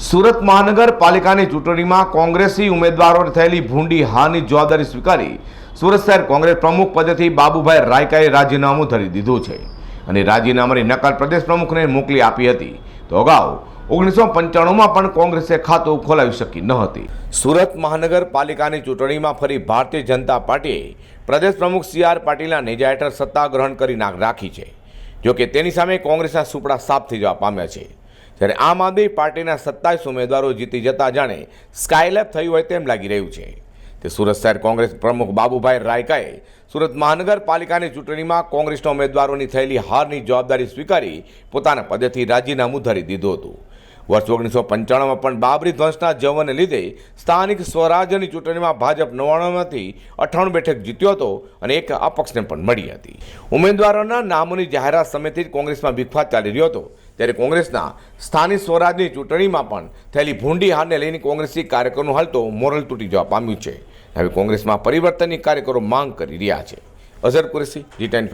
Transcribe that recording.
સુરત મહાનગરપાલિકાની ચૂંટણીમાં કોંગ્રેસી ઉમેદવારોને થયેલી ભૂંડી હારની જવાબદારી સ્વીકારી સુરત શહેર કોંગ્રેસ પ્રમુખ પદેથી બાબુભાઈ રાયકાએ રાજીનામું ધરી દીધું છે અને રાજીનામાની નકલ પ્રદેશ પ્રમુખને મોકલી આપી હતી. તો અગાઉ ઓગણીસો પંચાણુંમાં પણ કોંગ્રેસે ખાતું ખોલાવી શકી ન હતી. સુરત મહાનગરપાલિકાની ચૂંટણીમાં ફરી ભારતીય જનતા પાર્ટીએ પ્રદેશ પ્રમુખ સી આર પાટીલના નેજા હેઠળ સત્તા ગ્રહણ કરી રાખી છે. જોકે તેની સામે કોંગ્રેસના સુપડા સાફ થઈ જવા પામ્યા છે. જ્યારે આમ આદમી પાર્ટીના સત્તાવીસ ઉમેદવારો જીતી જતા જાણે સ્કાયલેબ થયું હોય તેમ લાગી રહ્યું છે. તે સુરત શહેર કોંગ્રેસ પ્રમુખ બાબુભાઈ રાયકાએ સુરત મહાનગરપાલિકાની ચૂંટણીમાં કોંગ્રેસના ઉમેદવારોની થયેલી હારની જવાબદારી સ્વીકારી પોતાના પદેથી રાજીનામું ધરી દીધું હતું. વર્ષ ઓગણીસો પંચાણુંમાં પણ બાબરી ધ્વંસના જવને લીધે સ્થાનિક સ્વરાજ્યની ચૂંટણીમાં ભાજપ નવ્વાણુંમાંથી અઠ્ઠાણું બેઠક જીત્યો હતો અને એક અપક્ષને પણ મળી હતી. ઉમેદવારોના નામોની જાહેરાત સમયથી જ કોંગ્રેસમાં વિખવાદ ચાલી રહ્યો હતો. ત્યારે કોંગ્રેસના સ્થાનિક સ્વરાજની ચૂંટણીમાં પણ થયેલી ભૂંડી હારને લઈને કોંગ્રેસી કાર્યકરોનું હાલ તો મોરલ તૂટી જવા પામ્યું છે. હવે કોંગ્રેસમાં પરિવર્તનની કાર્યકરો માંગ કરી રહ્યા છે. અઝર કુરેશી, જી ટેન